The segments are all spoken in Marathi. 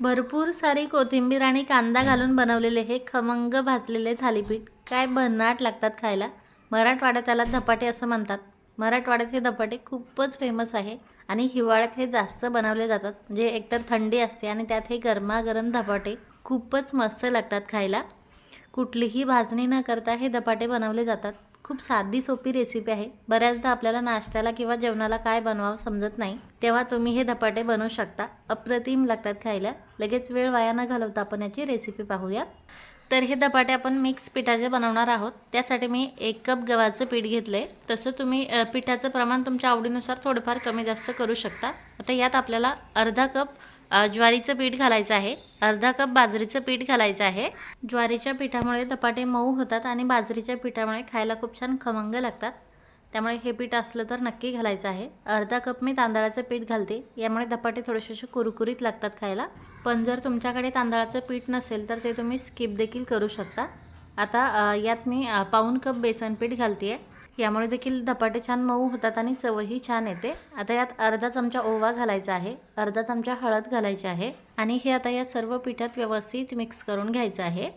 भरपूर सारी कोथिंबीर आणि कांदा घालून बनवलेले हे खमंग भाजलेले थालीपीठ. काय भन्नाट लागतात खायला. मराठवाड्यात त्याला धपाटे असं म्हणतात. मराठवाड्यात हे धपाटे खूपच फेमस आहे आणि हिवाळ्यात हे जास्त बनवले जातात. म्हणजे एकतर थंडी असते आणि त्यात हे गरमागरम धपाटे खूपच मस्त लागतात खायला. कुठलीही भाजणी न करता हे धपाटे बनवले जातात. खूप साधी सोपी रेसिपी आहे. बऱ्याचदा आपल्याला नाश्त्याला किंवा जेवणाला काय बनवावं समजत नाही तेव्हा तुम्ही हे धपाटे बनवू शकता. अप्रतिम लागतात खायला. लगेच वेळ वाया न घालवता आपण याची रेसिपी पाहूयात तर हे धपाटे आपण मिक्स पिठाचे बनवणार आहोत. त्यासाठी मी एक कप गव्हाचं पीठ घेतलं आहे तसं तुम्ही पिठाचं प्रमाण तुमच्या आवडीनुसार थोडंफार कमी जास्त करू शकता. आता यात आपल्याला अर्धा कप ज्वारीचं पीठ घालायचं आहे. अर्धा कप बाजरीचं पीठ घालायचं आहे. ज्वारीच्या पिठामुळे धपाटे मऊ होतात आणि बाजरीच्या पिठामुळे खायला खूप छान खमंग लागतात. त्यामुळे हे पीठ असलं तर नक्की घालायचं आहे. अर्धा कप मी तांदळाचं पीठ घालते. यामुळे धपाटे थोडेसे कुरकुरीत लागतात खायला. पण जर तुमच्याकडे तांदळाचं पीठ नसेल तर ते तुम्ही स्किप देखील करू शकता. आता यात मी पाऊन पाऊण कप बेसन पीठ घालते आहे यामुळे देखील धपाटे छान मऊ होतात आणि चवही छान येते. आता यात अर्धा चमचा ओवा घालायचा आहे अर्धा चमचा हळद घालायची आहे आणि हे आता या सर्व पिठात व्यवस्थित मिक्स करून घ्यायचं आहे.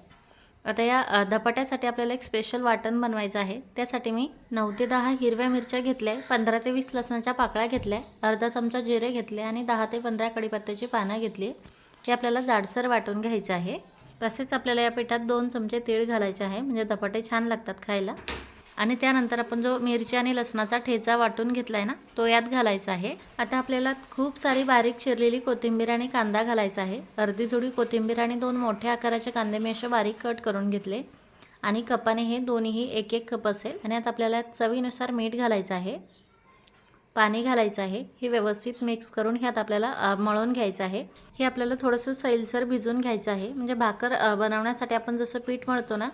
आता या धपाट्यासाठी आपल्याला एक स्पेशल वाटण बनवायचं आहे. त्यासाठी मी नऊ ते दहा हिरव्या मिरच्या घेतल्या पंधरा ते वीस लसणाच्या पाकळ्या घेतल्या अर्धा चमचा जिरे घेतले आणि दहा ते पंधरा कडीपत्त्याची पानं घेतली हे आपल्याला जाडसर वाटून घ्यायचं आहे. तसेच आपल्याला या पिठात दोन चमचे तीळ घालायचे आहे म्हणजे धपाटे छान लागतात खायला. आणि त्यानंतर आपण जो मिरची आणि लसणाचा ठेचा वाटून घेतला आहे ना तो यात घालायचा आहे. आता आपल्याला खूप सारी बारीक चिरलेली कोथिंबीर आणि कांदा घालायचा आहे. अर्धी थोडी कोथिंबीर आणि दोन मोठ्या आकाराचे कांदे मी असे बारीक कट करून घेतले. आणि कपाने हे दोन्हीही एक एक कप असेल. आणि आता आपल्याला चवीनुसार मीठ घालायचं आहे. पाणी घालायचं आहे. हे व्यवस्थित मिक्स करून ह्यात आपल्याला मळून घ्यायचं आहे. हे आपल्याला थोडंसं सैलसर भिजून घ्यायचं आहे. म्हणजे भाकर बनवण्यासाठी आपण जसं पीठ मळतो ना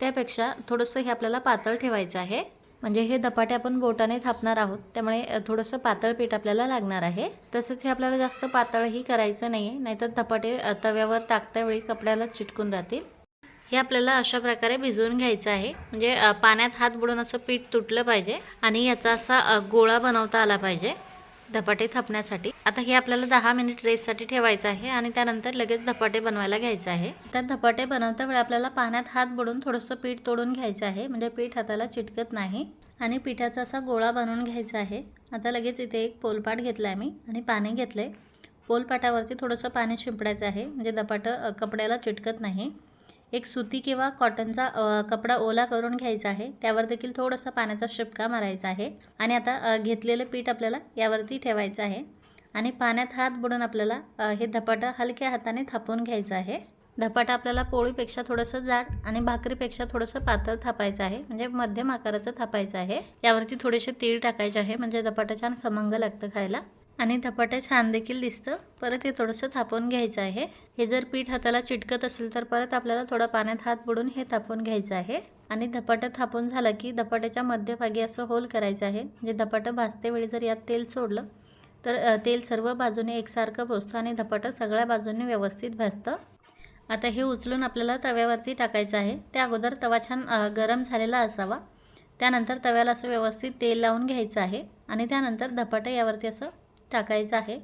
त्यापेक्षा थोडंसं हे आपल्याला पातळ ठेवायचं आहे. म्हणजे हे धपाटे आपण बोटाने थापणार आहोत. त्यामुळे थोडंसं पातळ पीठ आपल्याला लागणार आहे. तसंच हे आपल्याला जास्त पातळही करायचं नाही आहे नाहीतर धपाटे तव्यावर टाकता वेळी कपड्याला चिटकून राहतील. हे आपल्याला अशा प्रकारे भिजवून घ्यायचं आहे. म्हणजे पाण्यात हात बुडून असं पीठ तुटलं पाहिजे आणि याचा असा गोळा बनवता आला पाहिजे. धपाटे थापण्यासाठी. आता हे आपल्याला दहा मिनिट रेस्टसाठी ठेवायचं आहे आणि त्यानंतर लगेच धपाटे बनवायला घ्यायचं आहे. त्या धपाटे बनवता वेळी आपल्याला पाण्यात हात बुडून थोडंसं पीठ तोडून घ्यायचं आहे. म्हणजे पीठ हाताला चिटकत नाही. आणि पिठाचा असा गोळा बनवून घ्यायचा आहे. आता लगेच इथे एक पोलपाट घेतला आहे मी आणि पाणी घेतलं आहे पोलपाटावरती थोडंसं पाणी शिंपडायचं आहे. म्हणजे धपाटं कपड्याला चिटकत नाही. एक सुती किंवा कॉटनचा कपडा ओला करून घ्यायचा आहे. त्यावर देखील थोडंसं पाण्याचा शिपका मारायचा आहे. आणि आता घेतलेलं पीठ आपल्याला यावरती ठेवायचं आहे. आणि पाण्यात हात बुडून आपल्याला हे धपाटं हलक्या हाताने थापून घ्यायचं आहे. धपाटा आपल्याला पोळीपेक्षा थोडंसं जाड आणि भाकरीपेक्षा थोडंसं पातळ थापायचं आहे. म्हणजे मध्यम आकाराचं थापायचं आहे. यावरती थोडेसे तीळ टाकायचे आहे. म्हणजे धपाटा छान खमंग लागतं खायला. आणि धपाटा छान देखील दिसतं. परत हे थोडंसं थापून घ्यायचं आहे. हे जर पीठ हाताला चिटकत असेल तर परत आपल्याला थोडं पाण्यात हात बुडून हे थापून घ्यायचं आहे. आणि धपाटा थापून झालं की धपाट्याच्या मध्यभागी असं होल करायचं आहे. म्हणजे धपाटं भाजते वेळी जर यात तेल सोडलं तर तेल सर्व बाजूने एकसारखं पोचतं आणि धपाटं सगळ्या बाजूने व्यवस्थित भाजतं. आता हे उचलून आपल्याला तव्यावरती टाकायचं आहे. त्या अगोदर तवा छान गरम झालेला असावा. त्यानंतर तव्याला असं व्यवस्थित तेल लावून घ्यायचं आहे. आणि त्यानंतर धपाटं यावरती असं टाकायचं आहे.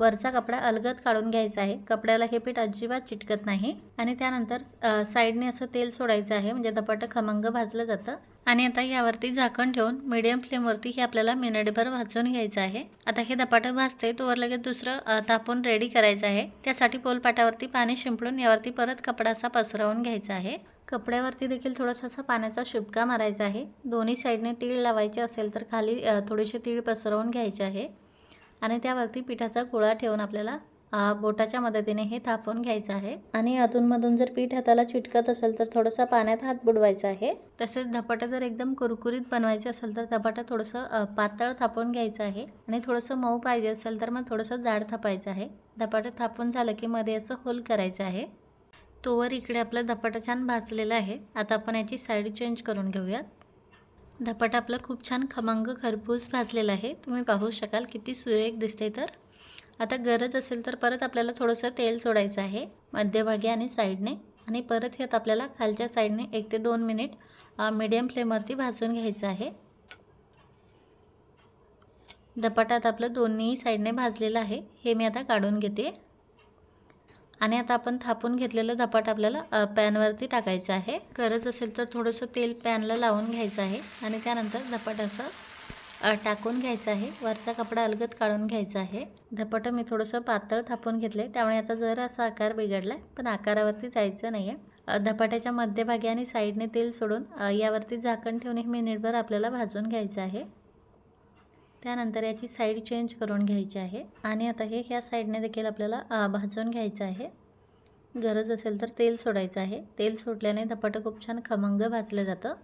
वरचा कपडा अलगद काढून घ्यायचा आहे. कपड्याला हे पीठ अजिबात चिटकत नाही. आणि त्यानंतर साईडने असं तेल सोडायचं आहे. म्हणजे धपाटं खमंग भाजलं जातं. आणि आता यावरती झाकण ठेवून मीडियम फ्लेमवरती हे आपल्याला मिनिटभर भाजून घ्यायचं आहे. आता हे धपाटं भाजते तोवर लगेच दुसरं तापून रेडी करायचं आहे. त्यासाठी पोलपाटावरती पाणी शिंपडून यावरती परत कपडा असा पसरवून घ्यायचा आहे. कपड्यावरती देखील थोडासा असा पाण्याचा शिपका मारायचा आहे. दोन्ही साईडने तीळ लावायचे असेल तर खाली थोडेसे तीळ पसरवून घ्यायचे आहे. आणि त्यावरती पिठाचा गोळा ठेवून आपल्याला बोटाच्या मदतीने हे थापून घ्यायचं आहे. आणि अधूनमधून जर पीठ हाताला चिटकत असेल तर थोडंसं पाण्यात हात बुडवायचा आहे. तसेच धपाटा जर एकदम कुरकुरीत बनवायचे असेल तर धपाटा थोडंसं पातळ थापून घ्यायचं आहे. आणि थोडंसं मऊ पाहिजे असेल तर मग थोडंसं जाड थापायचं आहे. धपाटा थापून झालं की मध्ये असं होल करायचं आहे. तोवर इकडे आपला धपाटा छान भाजलेला आहे. आता आपण याची साईड चेंज करून घेऊयात. धपाट आपला खूप छान खमंग खरपूस भाजलेला आहे. तुम्ही पाहू शकाल किती सुरेख दिसते तर. आता गरज असेल तर परत आपल्याला थोडंसं तेल सोडायचं आहे मध्यभागी आणि साईडने. आणि परत ह्यात आपल्याला खालच्या साईडने एक ते दोन मिनिट मीडियम फ्लेमवरती भाजून घ्यायचं आहे. धपाटात आपलं दोन्ही साईडने भाजलेलं आहे. हे मी आता काढून घेते. आणि आता आपण थापून घेतलेलं धपाट आपल्याला पॅनवरती टाकायचं आहे. गरज असेल तर थोडंसं तेल पॅनला लावून घ्यायचं आहे आणि त्यानंतर धपाट असं टाकून घ्यायचं आहे. वरचा कपडा अलगद काढून घ्यायचा आहे. धपाटं मी थोडंसं पातळ थापून घेतले. त्यामुळे याचा जरा असा आकार बिघडला आहे पण आकारावरती जायचं नाही आहे धपाट्याच्या मध्यभागी आणि साईडने तेल सोडून यावरती झाकण ठेवून एक मिनिटभर आपल्याला भाजून घ्यायचं आहे. त्यानंतर याची साईड चेंज करून घ्यायची आहे. आणि आता हे ह्या साईडने देखील आपल्याला भाजून घ्यायचं आहे. गरज असेल तर तेल सोडायचं आहे. तेल सोडल्याने धपाटं खूप छान खमंग भाजलं जातं.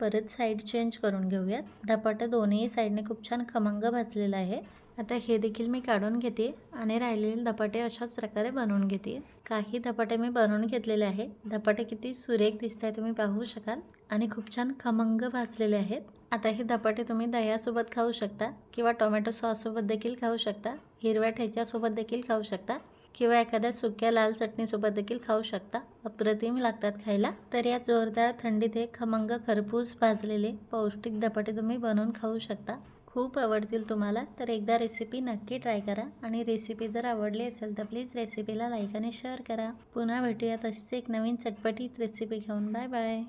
परत साईड चेंज करून घेऊयात. धपाटं दोन्ही साईडने खूप छान खमंग भाजलेलं आहे. आता हे देखील मी काढून घेते आणि राहिलेले धपाटे अशाच प्रकारे बनवून घेते. काही धपाटे मी बनवून घेतलेले आहे. धपाटे किती सुरेख दिसत आहे तुम्ही पाहू शकाल. आणि खूप छान खमंग भाजलेले आहेत. आता हे धपाटे तुम्ही दह्यासोबत खाऊ शकता किंवा टोमॅटो सॉससोबत देखील खाऊ शकता. हिरव्या ठेच्यासोबत देखील खाऊ शकता किंवा एखाद्या सुक्या लाल चटणीसोबत देखील खाऊ शकता. अप्रतिम लागतात खायला. तर या जोरदार थंडीत हे खमंग खरपूस भाजलेले पौष्टिक धपाटे तुम्ही बनवून खाऊ शकता. खूप आवडतील तुम्हाला तर एकदा रेसिपी नक्की ट्राय करा. आणि रेसिपी जर आवडली असेल तर प्लीज रेसिपीला लाईक आणि शेअर करा. पुन्हा भेटूया तशीच एक नवीन चटपटीत रेसिपी घेऊन. Bye bye